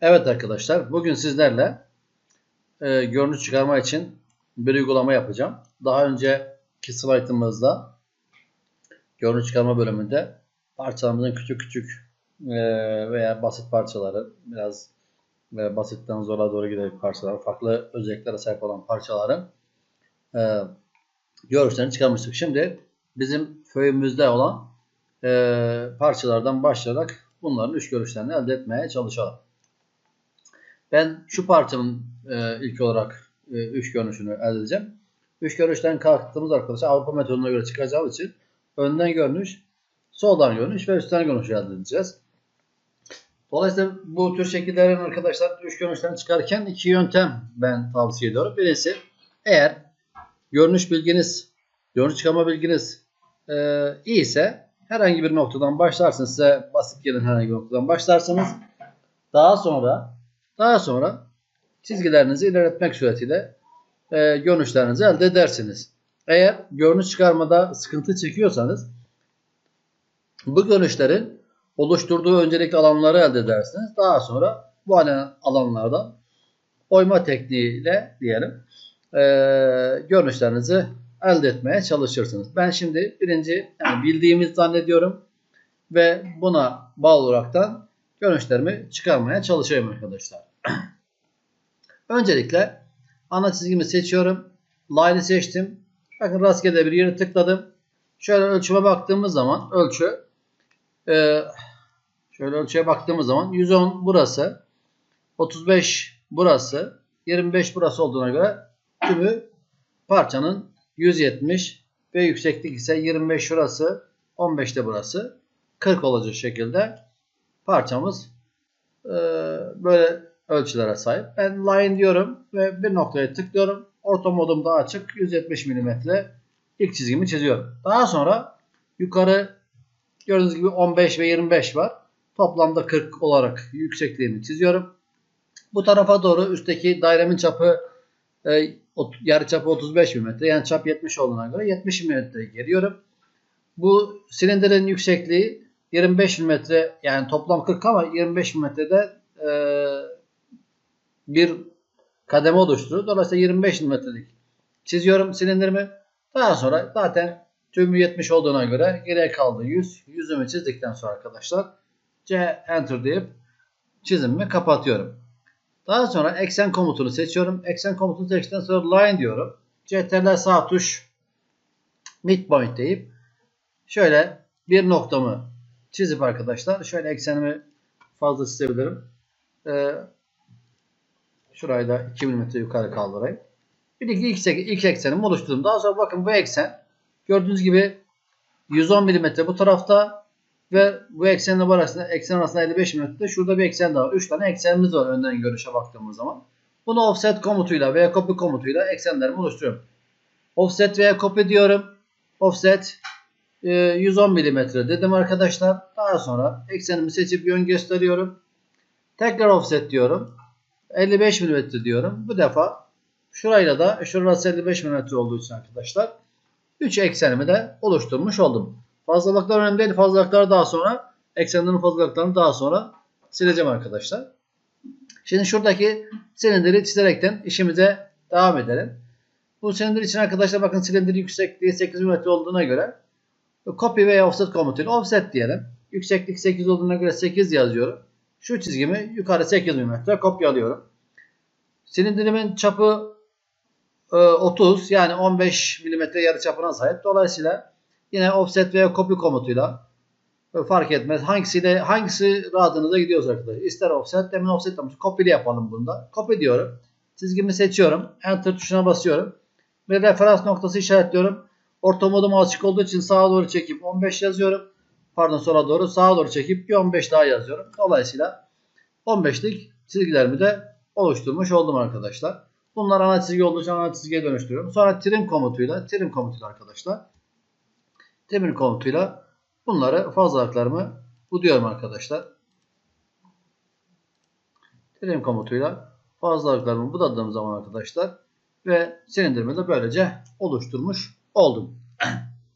Evet arkadaşlar, bugün sizlerle e, görünüş çıkarma için bir uygulama yapacağım. Daha önceki slaytımızda görünüş çıkarma bölümünde parçalarımızın küçük küçük e, veya basit parçaları, biraz e, basitten zora doğru giden parçalar, farklı özelliklere sahip olan parçaların e, görünüşlerini çıkarmıştık. Şimdi bizim föyümüzde olan e, parçalardan başlayarak bunların üç görüşlerini elde etmeye çalışalım. Ben şu parçanın e, ilk olarak e, üç görünüşünü elde edeceğim. Üç görünüşten kalktığımız arkadaşlar Avrupa metoduna göre çıkacağı için önden görünüş, soldan görünüş ve üstten görünüş elde edeceğiz. Dolayısıyla bu tür şekillerin arkadaşlar üç görünüşlerini çıkarken iki yöntem ben tavsiye ediyorum. Birisi eğer görünüş bilginiz, görünüş çıkarma bilginiz e, iyi ise herhangi bir noktadan başlarsınız. Size basit gelen herhangi bir noktadan başlarsınız. Daha sonra daha sonra çizgilerinizi ilerletmek suretiyle e, görünüşlerinizi elde edersiniz. Eğer görünüş çıkarmada sıkıntı çekiyorsanız bu görünüşlerin oluşturduğu öncelikli alanları elde edersiniz. Daha sonra bu alanlarda oyma tekniğiyle diyelim e, görünüşlerinizi elde etmeye çalışırsınız. Ben şimdi birinci yani bildiğimizi zannediyorum ve buna bağlı olaraktan görünüşlerimi çıkarmaya çalışıyorum arkadaşlar. Öncelikle ana çizgimi seçiyorum. Line'ı seçtim. Bakın rastgele bir yere tıkladım. Şöyle ölçüme baktığımız zaman ölçü e, şöyle ölçüye baktığımız zaman 110 burası 35 burası 25 burası olduğuna göre tümü parçanın 170 ve yükseklik ise 25 şurası 15 de burası 40 olacak şekilde parçamız e, böyle ölçülere sahip. Ben line diyorum ve bir noktaya tıklıyorum. Orta modumda açık 170 mm ilk çizgimi çiziyorum. Daha sonra yukarı gördüğünüz gibi 15 ve 25 var. Toplamda 40 olarak yüksekliğimi çiziyorum. Bu tarafa doğru üstteki dairemin çapı e, yarı çapı 35 mm yani çap 70 olduğuna göre 70 mm geliyorum. Bu silindirin yüksekliği 25 mm yani toplam 40 ama 25 mm'de e, bir kademe oluşturur. Dolayısıyla 25 mm'lik çiziyorum silindirimi. Daha sonra zaten tümü 70 olduğuna göre geriye kaldı 100. Yüzümü çizdikten sonra arkadaşlar C Enter deyip çizimimi kapatıyorum. Daha sonra eksen komutunu seçiyorum. Eksen komutunu seçtikten sonra line diyorum. CTRL sağ tuş midpoint deyip şöyle bir noktamı çizip arkadaşlar şöyle eksenimi fazla çizebilirim. Ee, şurayı da 2 mm yukarı kaldırayım. Bir iki ilk, ilk eksenimi oluşturdum. Daha sonra bakın bu eksen gördüğünüz gibi 110 mm bu tarafta ve bu eksenle bu arasında eksen arasında 55 mm. Şurada bir eksen daha var. 3 tane eksenimiz var önden görüşe baktığımız zaman. Bunu offset komutuyla veya copy komutuyla eksenlerimi oluşturuyorum. Offset veya copy diyorum. Offset 110 mm dedim arkadaşlar. Daha sonra eksenimi seçip yön gösteriyorum. Tekrar offset diyorum. 55 mm diyorum. Bu defa şurayla da şurası 55 mm olduğu için arkadaşlar 3 eksenimi de oluşturmuş oldum. Fazlalıklar önemli değil. Fazlalıkları daha sonra eksenlerin fazlalıklarını daha sonra sileceğim arkadaşlar. Şimdi şuradaki silindiri çizerekten işimize devam edelim. Bu silindir için arkadaşlar bakın silindir yüksekliği 8 mm olduğuna göre copy veya offset komutuyla offset diyelim. Yükseklik 8 olduğuna göre 8 yazıyorum. Şu çizgimi yukarı 8 mm kopyalıyorum. Silindirimin çapı 30 yani 15 mm yarı çapına sahip. Dolayısıyla yine offset veya copy komutuyla fark etmez. Hangisiyle hangisi rahatınıza gidiyorsa arkadaşlar. İster offset, demin offset yapmış. Copy yapalım bunda. Copy diyorum. Çizgimi seçiyorum. Enter tuşuna basıyorum. Ve referans noktası işaretliyorum. Orta modum açık olduğu için sağa doğru çekip 15 yazıyorum. Pardon sola doğru sağa doğru çekip bir 15 daha yazıyorum. Dolayısıyla 15'lik çizgilerimi de oluşturmuş oldum arkadaşlar. Bunlar ana çizgi olduğu için ana çizgiye dönüştürüyorum. Sonra trim komutuyla, trim komutuyla arkadaşlar. Trim komutuyla bunları fazlalıklarımı buduyorum arkadaşlar. Trim komutuyla fazlalıklarımı budadığım zaman arkadaşlar ve silindirimi de böylece oluşturmuş oldum.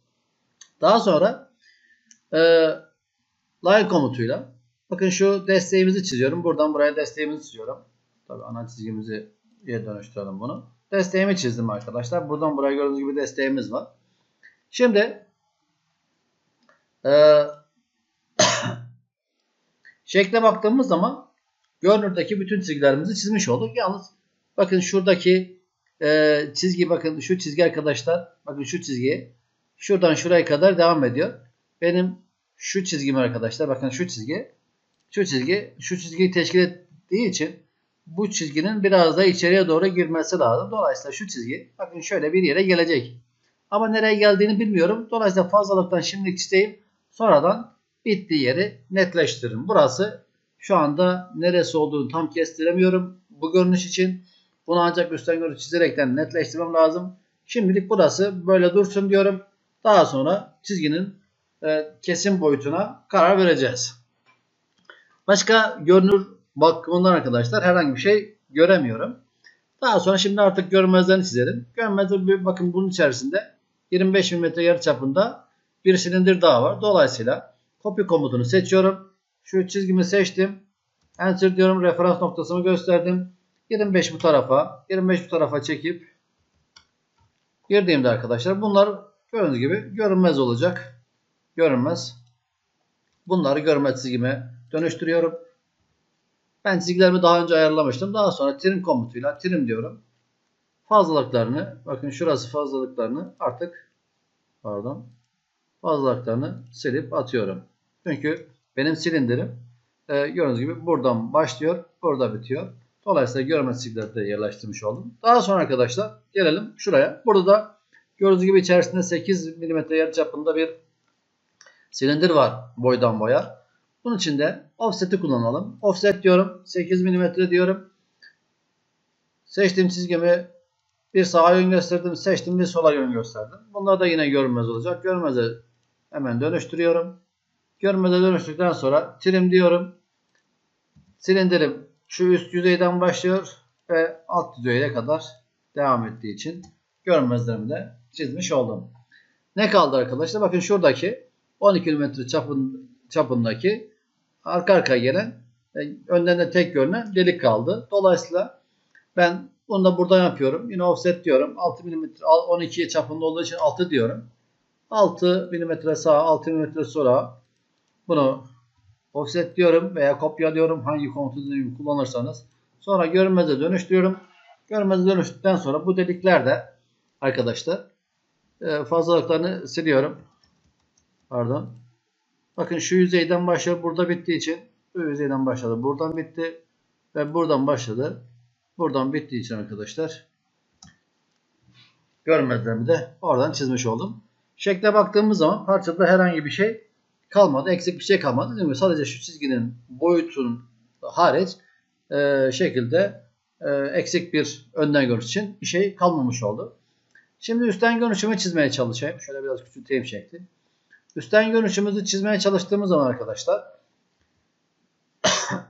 Daha sonra e, line komutuyla Bakın şu desteğimizi çiziyorum. Buradan buraya desteğimizi çiziyorum. Tabii ana çizgimizi diye dönüştürelim bunu. Desteğimi çizdim arkadaşlar. Buradan buraya gördüğünüz gibi desteğimiz var. Şimdi e, şekle baktığımız zaman görünürdeki bütün çizgilerimizi çizmiş olduk. Yalnız bakın şuradaki e, çizgi bakın şu çizgi arkadaşlar bakın şu çizgi şuradan şuraya kadar devam ediyor. Benim şu çizgim arkadaşlar bakın şu çizgi şu çizgi şu çizgiyi teşkil ettiği için bu çizginin biraz da içeriye doğru girmesi lazım. Dolayısıyla şu çizgi bakın şöyle bir yere gelecek. Ama nereye geldiğini bilmiyorum. Dolayısıyla fazlalıktan şimdi çizeyim. Sonradan bittiği yeri netleştiririm. Burası şu anda neresi olduğunu tam kestiremiyorum. Bu görünüş için bunu ancak üstten görüntü çizerekten netleştirmem lazım. Şimdilik burası böyle dursun diyorum. Daha sonra çizginin e, kesim boyutuna karar vereceğiz. Başka görünür bakımından arkadaşlar herhangi bir şey göremiyorum. Daha sonra şimdi artık görünmezlerini çizelim. Görünmezler bir bakın bunun içerisinde 25 mm yarı çapında bir silindir daha var. Dolayısıyla copy komutunu seçiyorum. Şu çizgimi seçtim. Enter diyorum. Referans noktasımı gösterdim. 25 bu tarafa, 25 bu tarafa çekip girdiğimde arkadaşlar bunlar gördüğünüz gibi görünmez olacak. Görünmez. Bunları görme çizgime dönüştürüyorum. Ben çizgilerimi daha önce ayarlamıştım. Daha sonra trim komutuyla trim diyorum. Fazlalıklarını bakın şurası fazlalıklarını artık pardon fazlalıklarını silip atıyorum. Çünkü benim silindirim e, gördüğünüz gibi buradan başlıyor. Burada bitiyor. Dolayısıyla görme çizgileri de yerleştirmiş oldum. Daha sonra arkadaşlar gelelim şuraya. Burada da gördüğünüz gibi içerisinde 8 mm yarı çapında bir silindir var boydan boya. Bunun için de offset'i kullanalım. Offset diyorum. 8 mm diyorum. Seçtiğim çizgimi bir sağa yön gösterdim. Seçtim bir sola yön gösterdim. Bunlar da yine görünmez olacak. Görmeze hemen dönüştürüyorum. Görmeze dönüştükten sonra trim diyorum. Silindirim şu üst yüzeyden başlıyor ve alt yüzeye kadar devam ettiği için görmezlerimi de çizmiş oldum. Ne kaldı arkadaşlar? Bakın şuradaki 12 mm çapın, çapındaki arka arkaya gelen e, önden de tek görünen delik kaldı. Dolayısıyla ben bunu da buradan yapıyorum. Yine offset diyorum. 6 mm 12 çapında olduğu için 6 diyorum. 6 mm sağa 6 mm sola bunu offset diyorum veya kopya diyorum hangi komutu kullanırsanız. Sonra görünmeze dönüştürüyorum. Görünmeze dönüştükten sonra bu deliklerde arkadaşlar e, fazlalıklarını siliyorum. Pardon. Bakın şu yüzeyden başlıyor. Burada bittiği için bu yüzeyden başladı. Buradan bitti. Ve buradan başladı. Buradan bittiği için arkadaşlar görmezlerimi de oradan çizmiş oldum. Şekle baktığımız zaman parçada herhangi bir şey kalmadı. Eksik bir şey kalmadı. Değil mi? Sadece şu çizginin boyutunun hariç e, şekilde e, eksik bir önden görüş için bir şey kalmamış oldu. Şimdi üstten görünüşümü çizmeye çalışayım. Şöyle biraz küçülteyim şekli. Üstten görünüşümüzü çizmeye çalıştığımız zaman arkadaşlar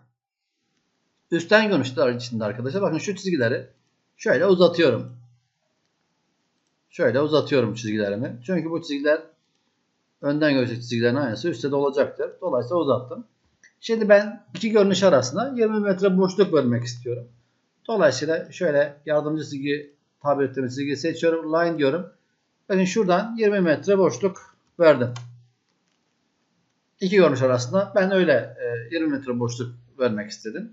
üstten görünüşler içinde arkadaşlar bakın şu çizgileri şöyle uzatıyorum. Şöyle uzatıyorum çizgilerimi. Çünkü bu çizgiler önden görüşü çizgilerin aynısı üstte de olacaktır. Dolayısıyla uzattım. Şimdi ben iki görünüş arasında 20 metre boşluk vermek istiyorum. Dolayısıyla şöyle yardımcı çizgi tabir ettiğimiz çizgiyi seçiyorum. Line diyorum. Bakın şuradan 20 metre boşluk verdim. İki görünüş arasında ben öyle 20 metre boşluk vermek istedim.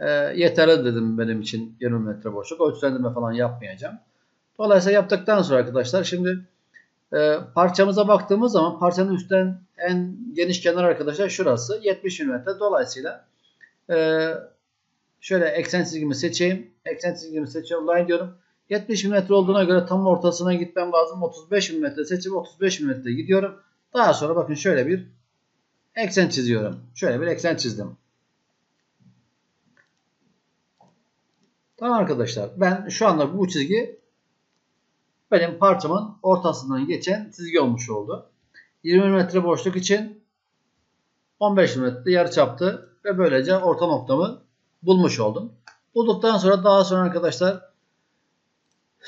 E, yeterli dedim benim için 20 metre boşluk. Ölçülendirme falan yapmayacağım. Dolayısıyla yaptıktan sonra arkadaşlar şimdi e, parçamıza baktığımız zaman parçanın üstten en geniş kenar arkadaşlar şurası 70 mm. Dolayısıyla e, şöyle eksen çizgimi seçeyim. Eksen çizgimi seçiyorum. Line diyorum. 70 mm olduğuna göre tam ortasına gitmem lazım. 35 mm seçip 35 mm gidiyorum. Daha sonra bakın şöyle bir eksen çiziyorum. Şöyle bir eksen çizdim. Tamam arkadaşlar. Ben şu anda bu çizgi benim parçamın ortasından geçen çizgi olmuş oldu. 20 metre boşluk için 15 metre yarı çaptı ve böylece orta noktamı bulmuş oldum. Bulduktan sonra daha sonra arkadaşlar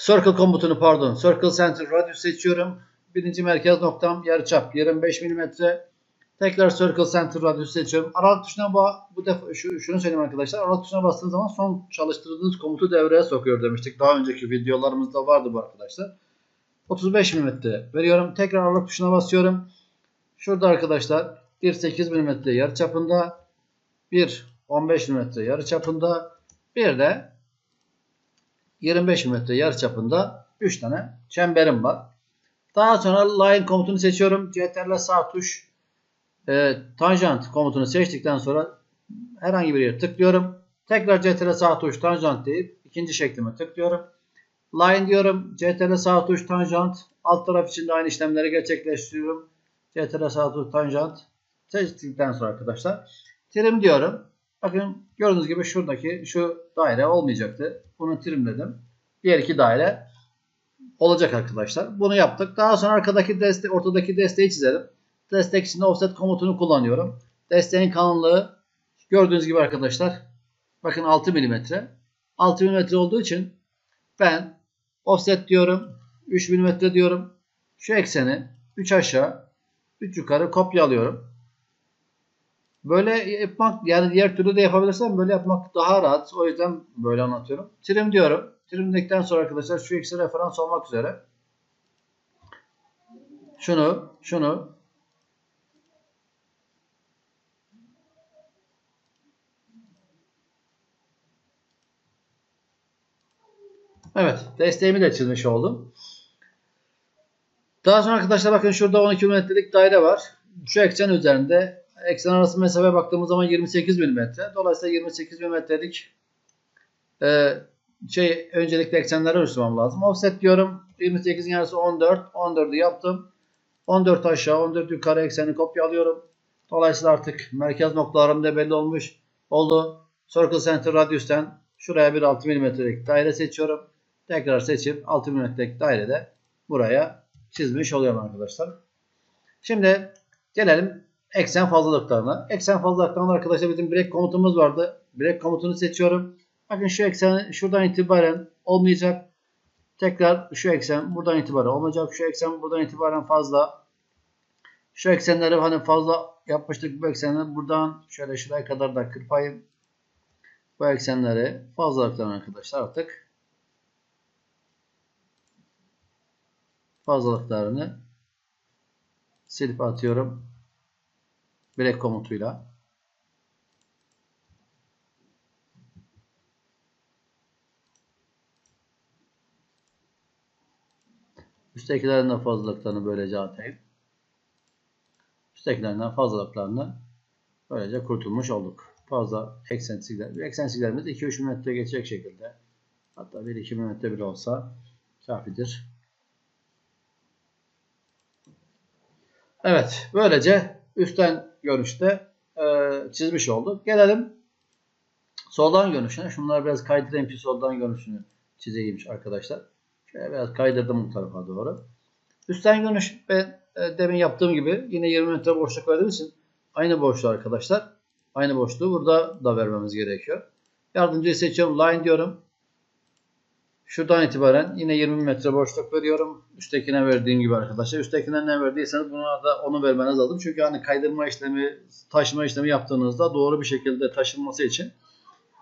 Circle komutunu pardon Circle Center Radius seçiyorum. Birinci merkez noktam yarıçap 25 mm. Tekrar Circle Center Radius seçiyorum. Aralık tuşuna bu, bu defa şu, şunu söyleyeyim arkadaşlar. Aralık tuşuna bastığınız zaman son çalıştırdığınız komutu devreye sokuyor demiştik. Daha önceki videolarımızda vardı bu arkadaşlar. 35 mm veriyorum. Tekrar aralık tuşuna basıyorum. Şurada arkadaşlar bir 8 mm yarı çapında, bir 15 mm yarı çapında, bir de 25 mm yarı çapında 3 tane çemberim var. Daha sonra line komutunu seçiyorum. CTRL sağ tuş e, tanjant komutunu seçtikten sonra herhangi bir yere tıklıyorum. Tekrar CTRL sağ tuş tanjant deyip ikinci şeklime tıklıyorum. Line diyorum. CTRL sağ tuş tanjant. Alt taraf için de aynı işlemleri gerçekleştiriyorum. CTRL sağ tuş tanjant. Seçtikten sonra arkadaşlar trim diyorum. Bakın gördüğünüz gibi şuradaki şu daire olmayacaktı. Bunu trimledim. Diğer iki daire olacak arkadaşlar. Bunu yaptık. Daha sonra arkadaki deste, ortadaki desteği çizelim. Destek için offset komutunu kullanıyorum. Desteğin kalınlığı gördüğünüz gibi arkadaşlar. Bakın 6 mm. 6 mm olduğu için ben offset diyorum. 3 mm diyorum. Şu ekseni 3 aşağı 3 yukarı kopyalıyorum. Böyle yapmak yani diğer türlü de yapabilirsem böyle yapmak daha rahat. O yüzden böyle anlatıyorum. Trim diyorum. Trimledikten sonra arkadaşlar şu ikisi referans olmak üzere. Şunu, şunu Evet. Desteğimi de çizmiş oldum. Daha sonra arkadaşlar bakın şurada 12 mm'lik daire var. Şu eksen üzerinde eksen arası mesafeye baktığımız zaman 28 mm. Dolayısıyla 28 mm'lik e, şey öncelikle eksenleri oluşturmam lazım. Offset diyorum. 28'in yarısı 14. 14'ü yaptım. 14 aşağı 14 yukarı ekseni kopyalıyorum. Dolayısıyla artık merkez noktalarım da belli olmuş oldu. Circle Center Radius'ten şuraya bir 6 mm'lik daire seçiyorum. Tekrar seçip 6 mm'lik dairede buraya çizmiş oluyorum arkadaşlar. Şimdi gelelim eksen fazlalıklarına. Eksen fazlalıklarında arkadaşlar bizim break komutumuz vardı. Break komutunu seçiyorum. Bakın şu eksen şuradan itibaren olmayacak. Tekrar şu eksen buradan itibaren olmayacak. Şu eksen buradan itibaren fazla. Şu eksenleri hani fazla yapmıştık bu eksenleri buradan şöyle şuraya kadar da kırpayım. Bu eksenleri fazlalıklarına arkadaşlar artık fazlalıklarını silip atıyorum. Break komutuyla. Üsttekilerin de fazlalıklarını böylece atayım. Üsttekilerinden fazlalıklarını böylece kurtulmuş olduk. Fazla eksensikler. Eksensiklerimiz 2-3 mm geçecek şekilde. Hatta 1-2 mm bile olsa kafidir. Evet. Böylece üstten görüşte e, çizmiş olduk. Gelelim soldan görünüşüne. Şunları biraz kaydırayım ki soldan görünüşünü çizeyim arkadaşlar. Şöyle biraz kaydırdım bu tarafa doğru. Üstten görünüş ben e, demin yaptığım gibi yine 20 metre boşluk verdiğim için aynı boşluğu arkadaşlar. Aynı boşluğu burada da vermemiz gerekiyor. Yardımcıyı seçiyorum. Line diyorum. Şuradan itibaren yine 20 metre boşluk veriyorum. Üsttekine verdiğim gibi arkadaşlar. Üsttekine ne verdiyseniz buna da onu vermeniz lazım. Çünkü hani kaydırma işlemi, taşıma işlemi yaptığınızda doğru bir şekilde taşınması için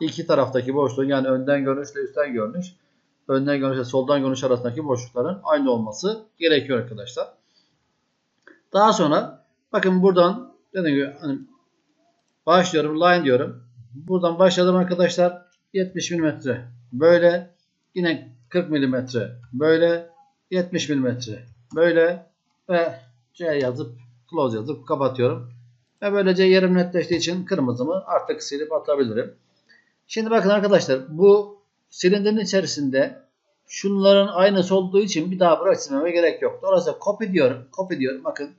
iki taraftaki boşluğun yani önden görünüşle üstten görünüş, önden görünüşle soldan görünüş arasındaki boşlukların aynı olması gerekiyor arkadaşlar. Daha sonra bakın buradan dediğim gibi hani başlıyorum line diyorum. Buradan başladım arkadaşlar 70 mm böyle Yine 40 mm böyle 70 mm böyle ve C yazıp close yazıp kapatıyorum. Ve böylece yerim netleştiği için kırmızımı artık silip atabilirim. Şimdi bakın arkadaşlar bu silindirin içerisinde şunların aynısı olduğu için bir daha buraya çizmeme gerek yok. Dolayısıyla copy diyorum. Copy diyorum. Bakın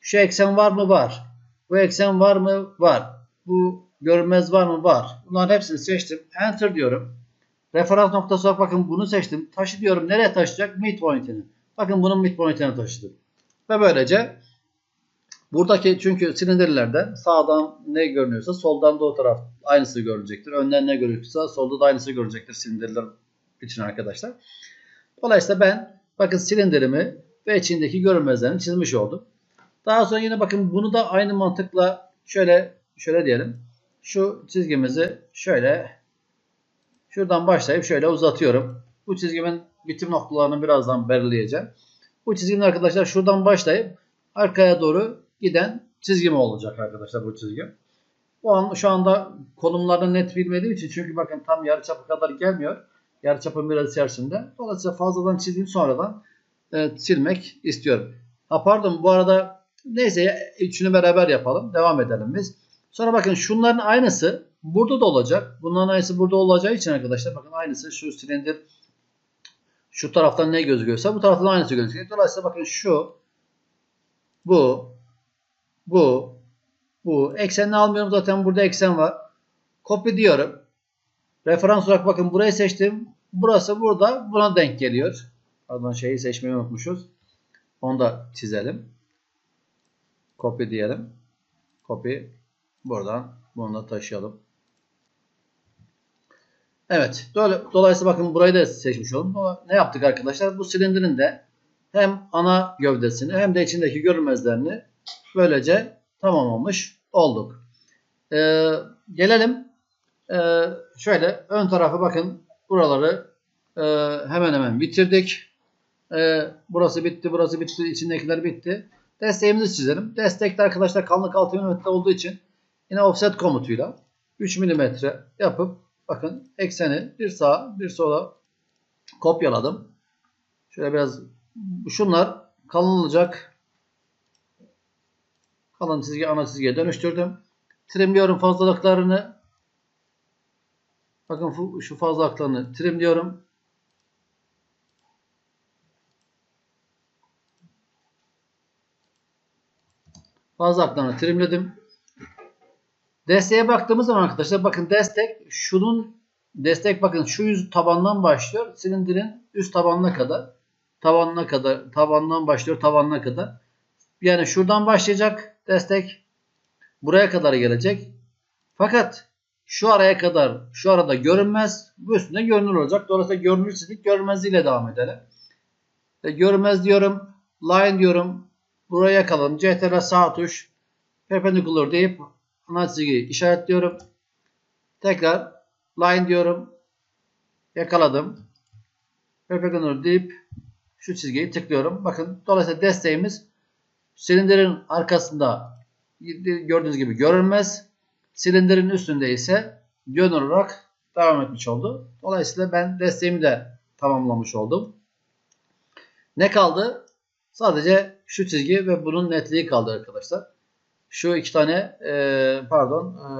şu eksen var mı? Var. Bu eksen var mı? Var. Bu görünmez var mı? Var. Bunların hepsini seçtim. Enter diyorum. Referans noktası olarak bakın bunu seçtim. Taşı diyorum nereye taşıyacak? Midpoint'ini. Bakın bunun midpoint'ine taşıdım. Ve böylece buradaki çünkü silindirlerde sağdan ne görünüyorsa soldan da o taraf aynısı görülecektir. Önden ne görünüyorsa solda da aynısı görecektir silindirler için arkadaşlar. Dolayısıyla ben bakın silindirimi ve içindeki görünmezlerini çizmiş oldum. Daha sonra yine bakın bunu da aynı mantıkla şöyle şöyle diyelim. Şu çizgimizi şöyle şuradan başlayıp şöyle uzatıyorum. Bu çizgimin bitim noktalarını birazdan belirleyeceğim. Bu çizginin arkadaşlar şuradan başlayıp arkaya doğru giden çizgim olacak arkadaşlar bu çizgi. Bu an şu anda konumlarını net bilmediğim için çünkü bakın tam yarıçapı kadar gelmiyor. Yarıçapın biraz içerisinde. Dolayısıyla fazladan çizeyim sonradan e, silmek istiyorum. Ha pardon bu arada neyse üçünü beraber yapalım. Devam edelim biz. Sonra bakın şunların aynısı burada da olacak. Bunların aynısı burada olacağı için arkadaşlar bakın aynısı şu silindir şu taraftan ne gözüküyorsa bu taraftan aynısı gözüküyor. Dolayısıyla bakın şu bu bu bu eksenini almıyorum zaten burada eksen var. Copy diyorum. Referans olarak bakın burayı seçtim. Burası burada buna denk geliyor. Pardon şeyi seçmeyi unutmuşuz. Onu da çizelim. Copy diyelim. Copy. Buradan bunu da taşıyalım. Evet. Dolayısıyla bakın burayı da seçmiş oldum. Ne yaptık arkadaşlar? Bu silindirin de hem ana gövdesini hem de içindeki görünmezlerini böylece tamamlamış olduk. Ee, gelelim ee, şöyle ön tarafa bakın buraları e, hemen hemen bitirdik. Ee, burası bitti, burası bitti, içindekiler bitti. Desteğimizi çizelim. Destekte arkadaşlar kalınlık 6 mm olduğu için yine offset komutuyla 3 mm yapıp bakın ekseni bir sağa bir sola kopyaladım. Şöyle biraz şunlar kalın olacak. Kalın çizgi ana çizgiye dönüştürdüm. Trimliyorum fazlalıklarını. Bakın şu fazlalıklarını trimliyorum. Fazlalıklarını trimledim. Desteğe baktığımız zaman arkadaşlar bakın destek şunun destek bakın şu yüz tabandan başlıyor. Silindirin üst tabanına kadar tabanına kadar tabandan başlıyor tabanına kadar. Yani şuradan başlayacak destek buraya kadar gelecek. Fakat şu araya kadar şu arada görünmez bu üstünde görünür olacak. Dolayısıyla görünürsüzlük görünmezliğiyle devam edelim. E, görünmez diyorum. Line diyorum. Buraya yakalım. CTRL sağ tuş. Perpendicular deyip ana çizgiyi işaretliyorum. Tekrar line diyorum. Yakaladım. Perpendicular deyip şu çizgiyi tıklıyorum. Bakın dolayısıyla desteğimiz silindirin arkasında gördüğünüz gibi görünmez. Silindirin üstünde ise yön olarak devam etmiş oldu. Dolayısıyla ben desteğimi de tamamlamış oldum. Ne kaldı? Sadece şu çizgi ve bunun netliği kaldı arkadaşlar. Şu iki tane e, pardon e,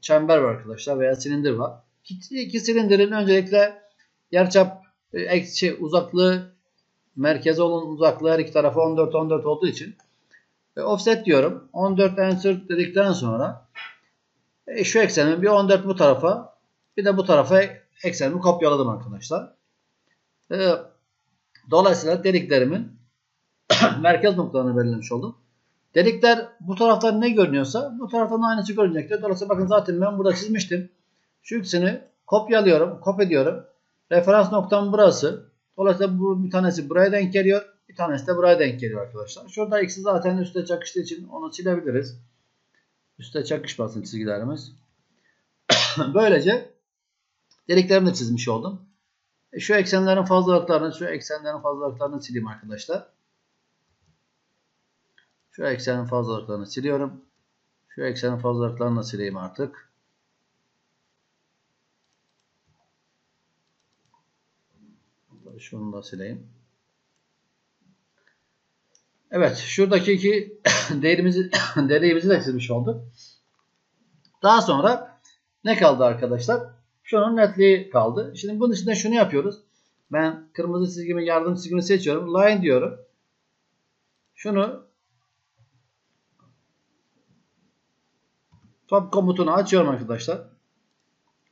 çember var arkadaşlar veya silindir var. İki, iki silindirin öncelikle yarıçap e, şey, uzaklığı merkeze olan uzaklığı her iki tarafı 14 14 olduğu için e, offset diyorum. 14 insert dedikten sonra e, şu eksenimi bir 14 bu tarafa bir de bu tarafa eksenimi kopyaladım arkadaşlar. E, dolayısıyla deliklerimin merkez noktalarını belirlemiş oldum. Delikler bu taraftan ne görünüyorsa bu taraftan aynısı görünecektir. Dolayısıyla bakın zaten ben burada çizmiştim. Şu ikisini kopyalıyorum, kopya ediyorum. Referans noktam burası. Dolayısıyla bu bir tanesi buraya denk geliyor. Bir tanesi de buraya denk geliyor arkadaşlar. Şurada ikisi zaten üstte çakıştığı için onu silebiliriz. Üste çakışmasın çizgilerimiz. Böylece deliklerimi de çizmiş oldum. E şu eksenlerin fazlalıklarını, şu eksenlerin fazlalıklarını sileyim arkadaşlar. Şu eksenin fazlalıklarını siliyorum. Şu eksenin fazlalıklarını da sileyim artık. Şunu da sileyim. Evet. Şuradaki iki değerimizi, deliğimizi de çizmiş olduk. Daha sonra ne kaldı arkadaşlar? Şunun netliği kaldı. Şimdi bunun içinde şunu yapıyoruz. Ben kırmızı çizgimi, yardım çizgimi seçiyorum. Line diyorum. Şunu top komutunu açıyorum arkadaşlar.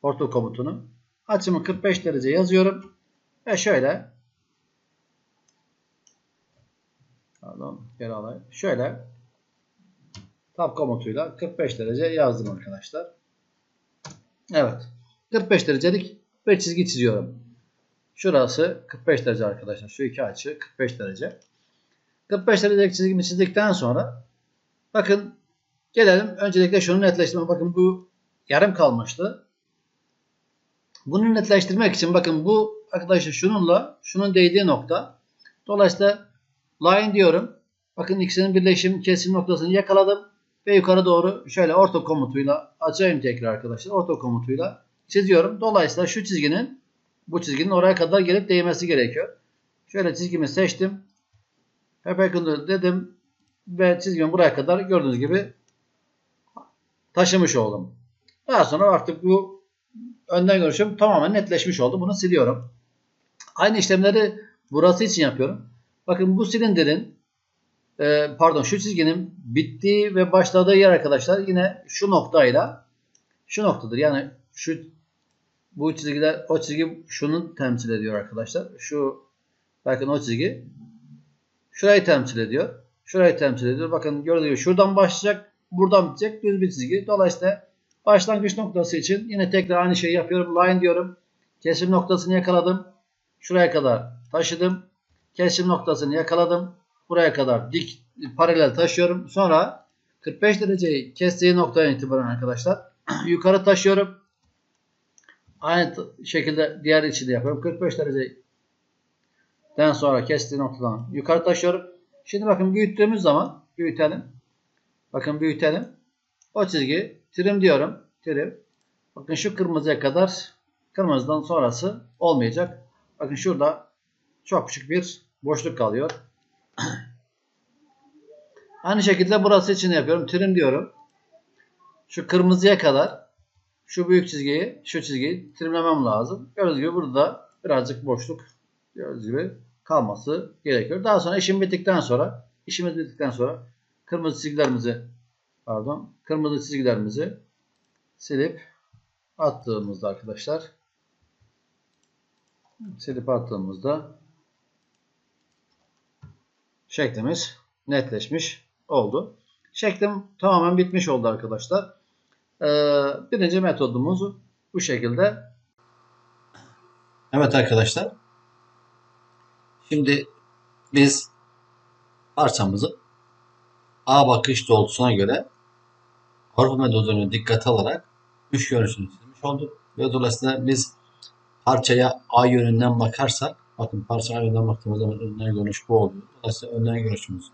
Orta komutunu. Açımı 45 derece yazıyorum. Ve şöyle pardon geri alayım. Şöyle tab komutuyla 45 derece yazdım arkadaşlar. Evet. 45 derecelik bir çizgi çiziyorum. Şurası 45 derece arkadaşlar. Şu iki açı 45 derece. 45 derecelik çizgimi çizdikten sonra Bakın gelelim öncelikle şunu netleştirme. Bakın bu yarım kalmıştı. Bunu netleştirmek için bakın bu arkadaşlar şununla şunun değdiği nokta. Dolayısıyla line diyorum. Bakın ikisinin birleşim kesim noktasını yakaladım. Ve yukarı doğru şöyle orta komutuyla açayım tekrar arkadaşlar. Orta komutuyla çiziyorum. Dolayısıyla şu çizginin bu çizginin oraya kadar gelip değmesi gerekiyor. Şöyle çizgimi seçtim. Perpendicular dedim. Ve çizgimi buraya kadar gördüğünüz gibi taşımış oldum. Daha sonra artık bu önden görüşüm tamamen netleşmiş oldu. Bunu siliyorum. Aynı işlemleri burası için yapıyorum. Bakın bu silindirin e, pardon şu çizginin bittiği ve başladığı yer arkadaşlar yine şu noktayla şu noktadır. Yani şu bu çizgiler o çizgi şunu temsil ediyor arkadaşlar. Şu bakın o çizgi şurayı temsil ediyor. Şurayı temsil ediyor. Bakın gibi şuradan başlayacak, buradan bitecek düz bir çizgi. Dolayısıyla başlangıç noktası için yine tekrar aynı şeyi yapıyorum. Line diyorum. Kesim noktasını yakaladım. Şuraya kadar taşıdım. Kesim noktasını yakaladım. Buraya kadar dik paralel taşıyorum. Sonra 45 dereceyi kestiği noktaya itibaren arkadaşlar yukarı taşıyorum. Aynı şekilde diğer içi de yapıyorum. 45 dereceden sonra kestiği noktadan yukarı taşıyorum. Şimdi bakın büyüttüğümüz zaman büyütelim. Bakın büyütelim. O çizgi trim diyorum. Trim. Bakın şu kırmızıya kadar kırmızıdan sonrası olmayacak. Bakın şurada çok küçük bir boşluk kalıyor. Aynı şekilde burası için yapıyorum. Trim diyorum. Şu kırmızıya kadar şu büyük çizgiyi, şu çizgiyi trimlemem lazım. Gördüğünüz gibi burada birazcık boşluk gördüğünüz gibi kalması gerekiyor. Daha sonra işim bittikten sonra işimiz bittikten sonra kırmızı çizgilerimizi pardon kırmızı çizgilerimizi silip attığımızda arkadaşlar silip attığımızda şeklimiz netleşmiş oldu. Şeklim tamamen bitmiş oldu arkadaşlar. Ee, birinci metodumuz bu şekilde. Evet arkadaşlar. Şimdi biz parçamızı A bakış doğrultusuna göre Avrupa metodunu dikkate alarak üç görünüşünü çizmiş olduk. Ve dolayısıyla biz parçaya A yönünden bakarsak bakın parça A yönünden baktığımız zaman önden görünüş bu oluyor. Dolayısıyla önden görünüşümüz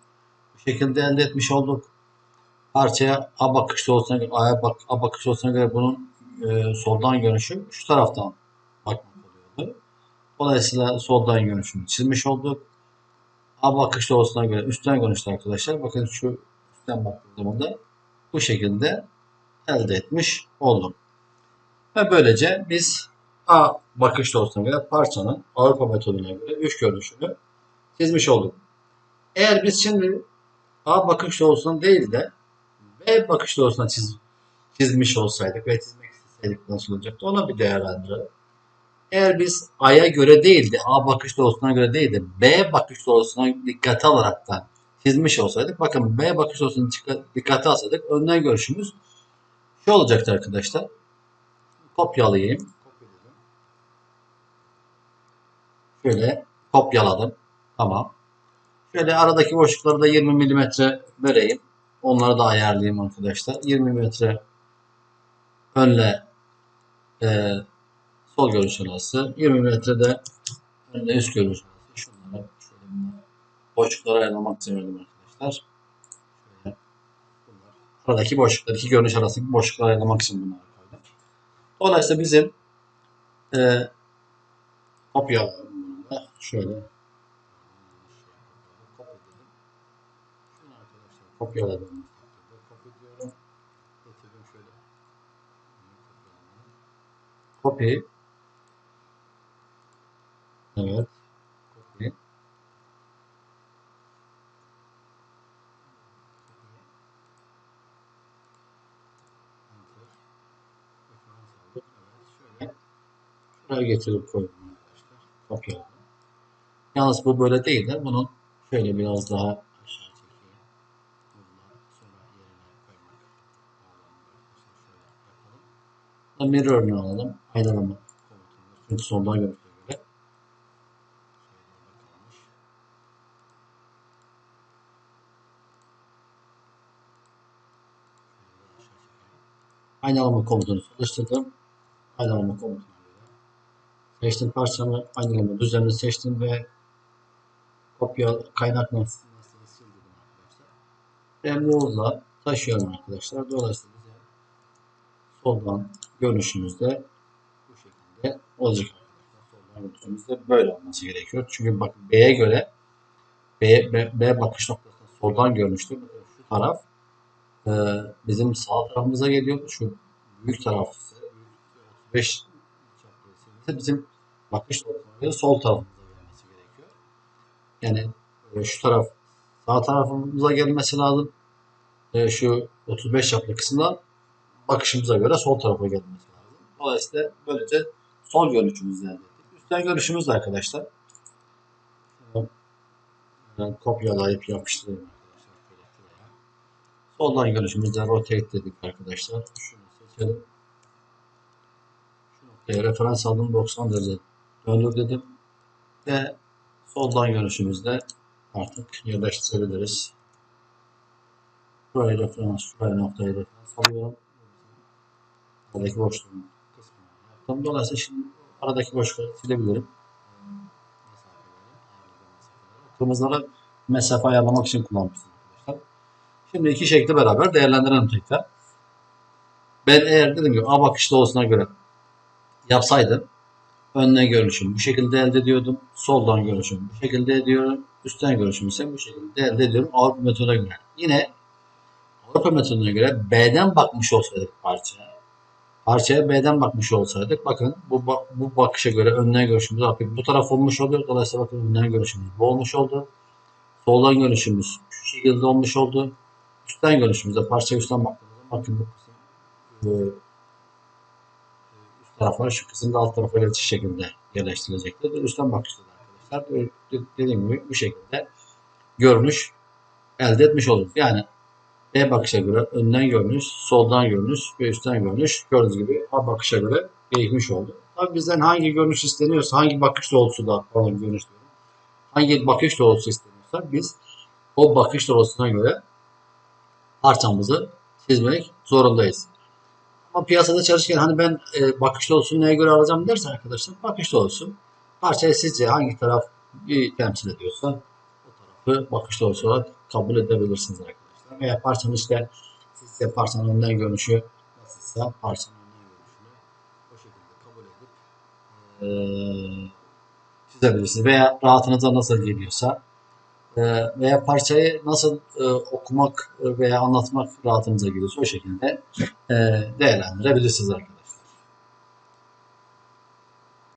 bu şekilde elde etmiş olduk. Parçaya A bakış doğrultusuna göre, A'ya bak, A bakış doğrultusuna göre bunun e, soldan görünüşü şu taraftan bakmak oluyordu. Dolayısıyla soldan görünüşünü çizmiş olduk. A bakış doğrultusuna göre üstten görünüşte arkadaşlar. Bakın şu üstten baktığım zaman da bu şekilde elde etmiş oldum. Ve böylece biz A bakış doğrultusuna göre parçanın Avrupa metoduna göre üç görünüşünü çizmiş olduk. Eğer biz şimdi A bakış doğrultusuna değil de B bakış doğrultusuna çiz, çizmiş olsaydık ve çizmek isteseydik nasıl olacaktı ona bir değerlendirelim. Eğer biz A'ya göre değil de A bakış doğrultusuna göre değil de B bakış doğrultusuna dikkate alarak da çizmiş olsaydık bakın B bakış doğrultusuna dikkate alsaydık önden görüşümüz şu olacaktı arkadaşlar. Kopyalayayım. Şöyle kopyaladım. Tamam. Şöyle aradaki boşlukları da 20 mm vereyim. Onları da ayarlayayım arkadaşlar. 20 mm önle e, sol görüş arası. 20 metrede önle üst görüş arası. Boşlukları ayarlamak istemedim arkadaşlar. Şöyle. Aradaki boşluklar, iki görünüş arasındaki boşlukları ayarlamak için bunları koydum. Dolayısıyla bizim e, kopyalayalım bunu. Şöyle kopyaladım. Kopyaladım. Getirdim. Copy. Evet. Copy. Şuraya getirip koydum arkadaşlar. Kopyaladım. Yalnız bu böyle değil de bunun şöyle biraz daha aşağı çekeyim. Burada sonra yerine koymak. Mirror'ını alalım. Aynalama komutunu. Çünkü. Şöyle kalmış. aynalama komutunu çalıştırdım. Aynalama komutuna göre seçtim parçamı aynalama düzenini seçtim ve kopya kaynak masasını sildim arkadaşlar. Ve Moğol'la taşıyorum arkadaşlar. Dolayısıyla bize soldan görünüşümüzde bu şekilde olacak arkadaşlar. Soldan görünüşümüzde böyle olması gerekiyor. Çünkü bak B'ye göre B, B, B bakış noktası soldan görünüştü. Şu taraf e, bizim sağ tarafımıza geliyordu. Şu büyük taraf 35 tarafta bizim bakış noktamızın sol tarafımıza gelmesi gerekiyor. Yani e, şu taraf sağ tarafımıza gelmesi lazım. E, şu 35 çaplı kısımda bakışımıza göre sol tarafa gelmesi lazım. Dolayısıyla böylece sol görünüşümüzü elde ettik. Üstten görüşümüz de arkadaşlar. Yani kopyalayıp yapıştırayım arkadaşlar. Soldan görüşümüzde rotate dedik arkadaşlar. Şunu seçelim. Noktaya referans aldım 90 derece döndür dedim. Ve soldan görüşümüzde artık yerleştirebiliriz. Buraya referans, şuraya noktaya referans alıyorum. Aradaki boşluğun kısmını yaptım. Dolayısıyla şimdi aradaki boşluğu silebilirim. Kırmızılara mesafe ayarlamak için kullanmışsınız arkadaşlar. Şimdi iki şekli beraber değerlendirelim tekrar. Ben eğer dedim ki A bakış doğrusuna göre yapsaydım önden görünüşüm bu şekilde elde ediyordum. Soldan görünüşüm bu şekilde ediyorum. Üstten görünüşüm ise bu şekilde elde ediyorum Avrupa metoduna göre. Yine Avrupa metoduna göre B'den bakmış olsaydık parçaya parçaya B'den bakmış olsaydık bakın bu, bu bakışa göre önden görüşümüz artık bu taraf olmuş oluyor. Dolayısıyla bakın önden görüşümüz bu olmuş oldu. Soldan görüşümüz şu şekilde olmuş oldu. Üstten görüşümüzde parça üstten baktığımızda bakın bu kısım e, üst taraflar şu kısımda alt tarafa geçiş şekilde yerleştirilecektir. Üstten bakışta da arkadaşlar e, dediğim gibi bu şekilde görünüş elde etmiş oluruz. Yani B bakışa göre önden görünüş, soldan görünüş ve üstten görünüş gördüğünüz gibi A bakışa göre değişmiş oldu. Tabii bizden hangi görünüş isteniyorsa, hangi bakış doğrusu da pardon görünüş. Hangi bakış doğrusu isteniyorsa biz o bakış doğrusuna göre parçamızı çizmek zorundayız. Ama piyasada çalışırken hani ben e, bakış doğrusunu neye göre alacağım derse arkadaşlar bakış doğrusu parçayı sizce hangi taraf bir temsil ediyorsa o tarafı bakış doğrusu olarak kabul edebilirsiniz arkadaşlar veya parçanın işte sizce parçanın önden görünüşü nasılsa parçanın önden görünüşünü o şekilde kabul edip ee, çizebilirsiniz. Veya rahatınıza nasıl geliyorsa e, veya parçayı nasıl e, okumak veya anlatmak rahatınıza geliyorsa o şekilde e, değerlendirebilirsiniz arkadaşlar.